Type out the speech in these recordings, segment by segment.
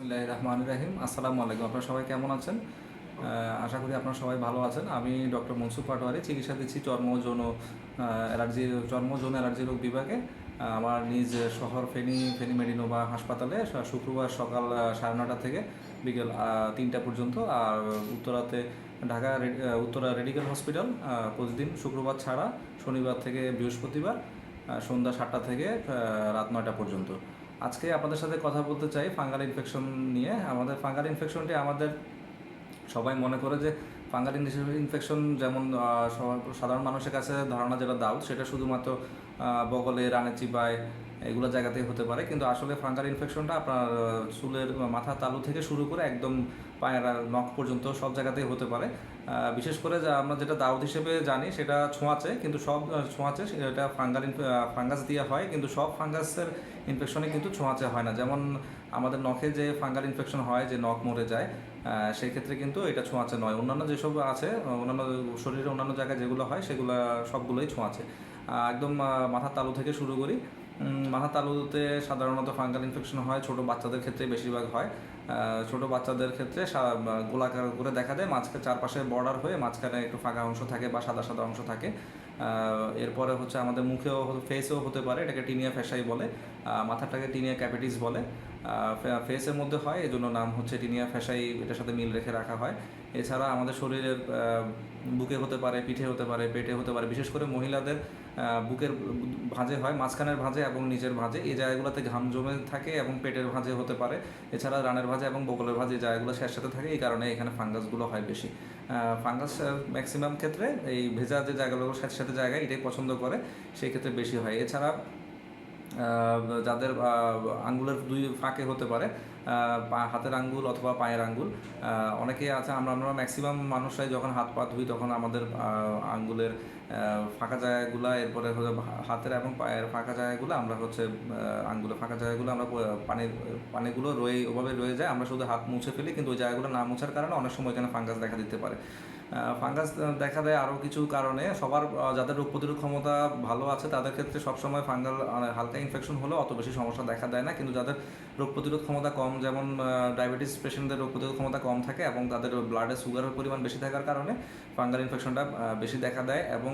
রহমান রাহিম। আসসালামু আলাইকুম। আপনারা সবাই কেমন আছেন? আশা করি আপনারা সবাই ভালো আছেন। আমি ডক্টর মনসুর পাটোয়ারি, চিকিৎসা দিচ্ছি চর্ম যৌন অ্যালার্জি চর্ম যৌন অ্যালার্জি রোগ বিভাগে। আমার নিজ শহর ফেনি, ফেনী মেডিনোভা হাসপাতালে শুক্রবার সকাল সাড়ে নটা থেকে বিকেল তিনটা পর্যন্ত। আর উত্তরাতে ঢাকা উত্তরা মেডিকেল হসপিটাল প্রতিদিন শুক্রবার ছাড়া শনিবার থেকে বৃহস্পতিবার সন্ধ্যা সাতটা থেকে রাত নয়টা পর্যন্ত। আজকে আপনাদের সাথে কথা বলতে চাই ফাঙ্গাল ইনফেকশন নিয়ে। আমাদের ফাঙ্গাল ইনফেকশনটি আমাদের সবাই মনে করে যে ফাঙ্গাল ইনফেকশন যেমন সাধারণ মানুষের কাছে ধারণা যেটা দাও সেটা শুধুমাত্র বগলে রানে এগুলো জায়গাতেই হতে পারে। কিন্তু আসলে ফাঙ্গাল ইনফেকশনটা আপনার চুলের মাথা তালু থেকে শুরু করে একদম পায়ের নখ পর্যন্ত সব জায়গাতেই হতে পারে। বিশেষ করে যা আমরা যেটা দাউদ হিসেবে জানি সেটা ছোঁয়াচে, কিন্তু সব ছোঁয়াচে সেটা ফাঙ্গাল ফাঙ্গাস দিয়ে হয়, কিন্তু সব ফাঙ্গাসের ইনফেকশনে কিন্তু ছোঁয়াচে হয় না। যেমন আমাদের নখে যে ফাঙ্গাল ইনফেকশন হয়, যে নখ মরে যায় সেই ক্ষেত্রে কিন্তু এটা ছোঁয়াচে নয়। অন্যান্য যেসব আছে, অন্যান্য শরীরের অন্যান্য জায়গায় যেগুলো হয়, সেগুলো সবগুলোই ছোঁয়াচে। একদম মাথার তালু থেকে শুরু করি। মাথার তালুতে সাধারণত ফাঙ্গাল ইনফেকশন হয়, ছোট বাচ্চাদের ক্ষেত্রে বেশিরভাগ হয়। ছোট বাচ্চাদের ক্ষেত্রে গোলাকার করে দেখা দেয় মাঝখানে চারপাশে বর্ডার হয়ে মাঝখানে একটু ফাঁকা অংশ থাকে বা সাদা সাদা অংশ থাকে। এরপরে হচ্ছে আমাদের মুখেও ফেসেও হতে পারে, এটাকে টিনিয়া ফেসাই বলে মাথাটাকে টিনিয়া ক্যাপিটিস বলে। ফেসের মধ্যে হয় এই জন্য নাম হচ্ছে টিনিয়া ফ্যাসাই এটার সাথে মিল রেখে রাখা হয়। এছাড়া আমাদের শরীরের বুকে হতে পারে, পিঠে হতে পারে, পেটে হতে পারে, বিশেষ করে মহিলাদের বুকের ভাঁজে হয়, মাঝখানের ভাঁজে এবং নিচের ভাঁজে। এই জায়গাগুলোতে ঘাম জমে থাকে এবং পেটের ভাঁজে হতে পারে। এছাড়া রানের ভাঁজে এবং বগলের ভাঁজে এই জায়গাগুলো সাথে থাকে, এই কারণে এখানে ফাঙ্গাসগুলো হয় বেশি। ফাঙ্গাস ম্যাক্সিমাম ক্ষেত্রে এই ভেজা যে জায়গাগুলো সাথে সাথে জায়গায় এটাই পছন্দ করে, সেই ক্ষেত্রে বেশি হয়। এছাড়া যাদের আঙ্গুলের দুই ফাঁকে হতে পারে হাতের আঙ্গুল অথবা পায়ের আঙ্গুল। আহ, অনেকেই আছে আমরা আমরা ম্যাক্সিমাম মানুষরাই যখন হাত পা ধুই তখন আমাদের আঙ্গুলের ফাঁকা জায়গাগুলো এরপরে হচ্ছে হাতের এবং পায়ের ফাঁকা জায়গাগুলো আমরা হচ্ছে আহ, আঙ্গুলের ফাঁকা জায়গাগুলো আমরা পানি পানিগুলো রয়ে ওভাবে রয়ে যায় আমরা শুধু হাত মুছে ফেলি কিন্তু ওই জায়গাগুলো না মুছার কারণে অনেক সময় এখানে ফাঙ্গাস দেখা দিতে পারে। ফাঙ্গাস দেখা দেয় আরও কিছু কারণে। সবার যাদের রোগ প্রতিরোধ ক্ষমতা ভালো আছে তাদের ক্ষেত্রে সবসময় ফাঙ্গাল হালকা ইনফেকশন হলেও অত বেশি সমস্যা দেখা দেয় না কিন্তু যাদের রোগ প্রতিরোধ ক্ষমতা কম যেমন ডায়াবেটিস পেশেন্টদের রোগ প্রতিরোধ ক্ষমতা কম থাকে এবং তাদের ব্লাডে সুগারের পরিমাণ বেশি থাকার কারণে ফাঙ্গাল ইনফেকশনটা বেশি দেখা দেয় এবং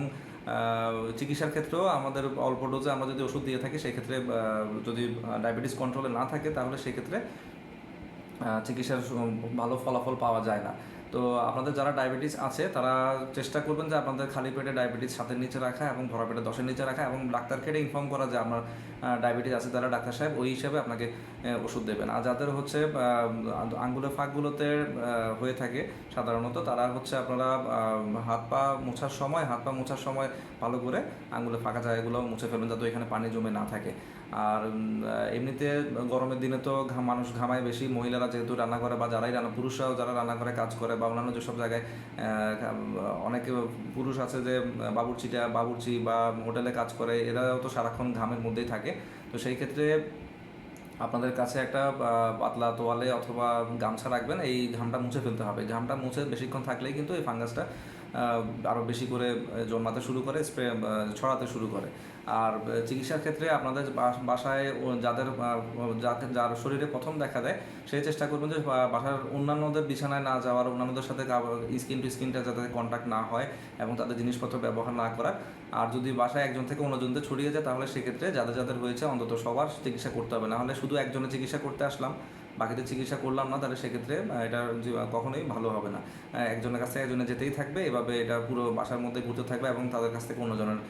চিকিৎসার ক্ষেত্রেও আমাদের অল্প ডোজে আমরা যদি ওষুধ দিয়ে থাকি, সেক্ষেত্রে যদি ডায়াবেটিস কন্ট্রোলে না থাকে, তাহলে সেক্ষেত্রে চিকিৎসার ভালো ফলাফল পাওয়া যায় না। তো আপনাদের যারা ডায়াবেটিস আছে, তারা চেষ্টা করবেন যে আপনাদের খালি পেটে ডায়াবেটিস সাতের নিচে রাখা এবং ভরা পেটে দশের নিচে রাখা এবং ডাক্তারকে ইনফর্ম করা যে আপনার ডায়াবেটিস আছে তারা ডাক্তার সাহেব, ওই হিসাবে আপনাকে ওষুধ দেবেন। আর যাদের হচ্ছে আঙ্গুলের ফাঁকগুলোতে হয়ে থাকে সাধারণত, তারা হচ্ছে আপনারা হাত পা মোছার সময়, হাত পা মোছার সময় ভালো করে আঙ্গুলের ফাঁকা জায়গাগুলো মুছে ফেলবেন যাতে এখানে পানি জমে না থাকে। আর এমনিতে গরমের দিনে তো মানুষ ঘামায় বেশি। মহিলারা যেহেতু রান্না করে বা যারাই রান্না, পুরুষরাও যারা রান্না করে কাজ করে বা অন্যান্য যেসব জায়গায় অনেকে পুরুষ আছে যে, বাবুর্চিটা, বাবুর্চি বা হোটেলে কাজ করে, এরাও তো সারাক্ষণ ঘামের মধ্যেই থাকে। তো সেই ক্ষেত্রে আপনাদের কাছে একটা পাতলা তোয়ালে অথবা গামছা রাখবেন, এই ঘামটা মুছে ফেলতে হবে। ঘামটা মুছে বেশিক্ষণ থাকলেই কিন্তু এই ফাঙ্গাসটা আরও বেশি করে জন্মাতে শুরু করে স্প্রে ছড়াতে শুরু করে। আর চিকিৎসার ক্ষেত্রে আপনাদের বাসায় যাদের যার শরীরে প্রথম দেখা দেয় সেই চেষ্টা করবেন যে বাসার অন্যান্যদের বিছানায় না যাওয়ার, অন্যান্যদের সাথে স্কিন টু স্কিনটা যাতে কন্ট্যাক্ট না হয় এবং তাদের জিনিসপত্র ব্যবহার না করা আর যদি বাসায় একজন থেকে অন্যজনদের ছড়িয়ে যায়, তাহলে সেক্ষেত্রে যাদের যাদের হয়েছে, অন্তত সবার চিকিৎসা করতে হবে। না হলে শুধু একজনের চিকিৎসা করতে আসলাম বাকিদের চিকিৎসা করলাম না, তাহলে সেক্ষেত্রে এটা কখনোই ভালো হবে না। একজনের কাছে একজনে যেতেই থাকবে, এভাবে এটা পুরো বাসার মধ্যে ঘুরতে থাকবে এবং তাদের কাছ থেকে অন্যজনের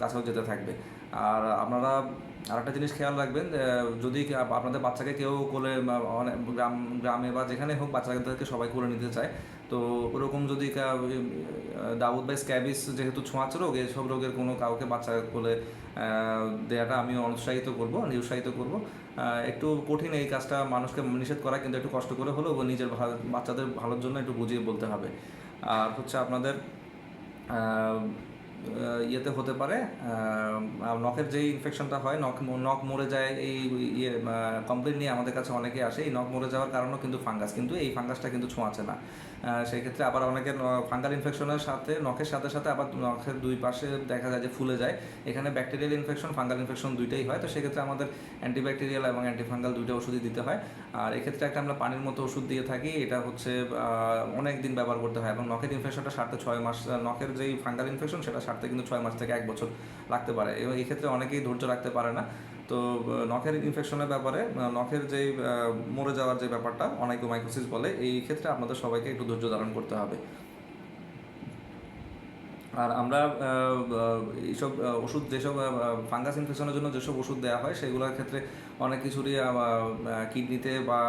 কাছেও যেতে থাকবে। আর আপনারা আরেকটা জিনিস খেয়াল রাখবেন যদি আপনাদের বাচ্চাকে কেউ কোলে গ্রাম, গ্রামে বা যেখানে হোক বাচ্চাদেরকে সবাই করে নিতে চায়, তো ওরকম যদি দাউদ বা স্ক্যাবিস যেহেতু ছোঁয়াচে রোগ এইসব রোগের কোনো কাউকে বাচ্চা কোলে দেওয়াটা আমি অনুৎসাহিত করব, নিরুৎসাহিত করব। একটু কঠিন এই কাজটা মানুষকে নিষেধ করা, কিন্তু একটু কষ্ট করে হলেও নিজের বাচ্চাদের ভালোর জন্য একটু বুঝিয়ে বলতে হবে। আর হচ্ছে আপনাদের ইয়েতে হতে পারে নখের যেই ইনফেকশনটা হয় নখ নখ মরে যায় এই ইয়ে কমপ্লেন নিয়ে আমাদের কাছে অনেকে আসে এই নখ মরে যাওয়ার কারণও কিন্তু ফাঙ্গাস কিন্তু এই ফাঙ্গাসটা কিন্তু ছোঁয়াচে না। আহ, সেই ক্ষেত্রে আবার অনেকে ফাঙ্গাল ইনফেকশনের সাথে নখের সাথে সাথে আবার নখের দুই পাশে দেখা যায় যে ফুলে যায়। এখানে ব্যাকটেরিয়াল ইনফেকশন ফাঙ্গাল ইনফেকশন দুইটাই হয় তো সেক্ষেত্রে আমাদের অ্যান্টিব্যাকটেরিয়াল এবং অ্যান্টিফাঙ্গাল দুইটা ওষুধই দিতে হয়। আর এক্ষেত্রে একটা আমরা পানির মতো ওষুধ দিয়ে থাকি এটা হচ্ছে অনেক দিন ব্যবহার করতে হয় এবং নখের ইনফেকশনটা সারতে ছয় মাস নখের যেই ফাঙ্গাল ইনফেকশন সেটা সারতে কিন্তু ছয় মাস থেকে এক বছর লাগতে পারে। এবং এক্ষেত্রে ক্ষেত্রে অনেকেই ধৈর্য রাখতে পারে না। তো নখের ইনফেকশনের ব্যাপারে নখের যে মরে যাওয়ার যে ব্যাপারটা, অনাইকোমাইকোসিস বলে, এই ক্ষেত্রে আপনাদের সবাইকে একটু ধৈর্য ধারণ করতে হবে। আর আমরা এইসব ওষুধ যেসব ফাঙ্গাস ইনফেকশনের জন্য যেসব ওষুধ দেওয়া হয়, সেগুলোর ক্ষেত্রে অনেক কিছুরই কিডনিতে বা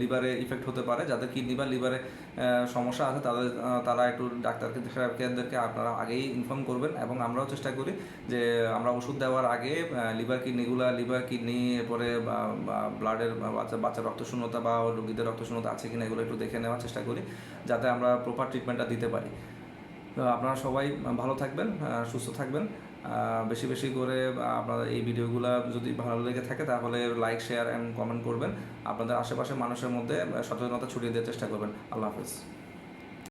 লিভারে ইফেক্ট হতে পারে। যাদের কিডনি বা লিভারে সমস্যা আছে, তাদের তারা একটু ডাক্তারকে ডাক্তারদেরকে আপনারা আগেই ইনফর্ম করবেন এবং আমরাও চেষ্টা করি যে আমরা ওষুধ দেওয়ার আগে লিভার কিডনিগুলা লিভার কিডনি এরপরে ব্লাডের বাচ্চা বাচ্চার রক্তশূন্যতা বা রোগীদের রক্তশূন্যতা আছে কিনা এগুলো একটু দেখে নেওয়ার চেষ্টা করি, যাতে আমরা প্রপার ট্রিটমেন্টটা দিতে পারি। তো আপনারা সবাই ভালো থাকবেন সুস্থ থাকবেন। বেশি বেশি করে আপনারা এই ভিডিওগুলো যদি ভালো লেগে থাকে তাহলে লাইক শেয়ার অ্যান্ড কমেন্ট করবেন। আপনাদের আশেপাশে মানুষের মধ্যে সচেতনতা ছড়িয়ে দেওয়ার চেষ্টা করবেন। আল্লাহ হাফেজ।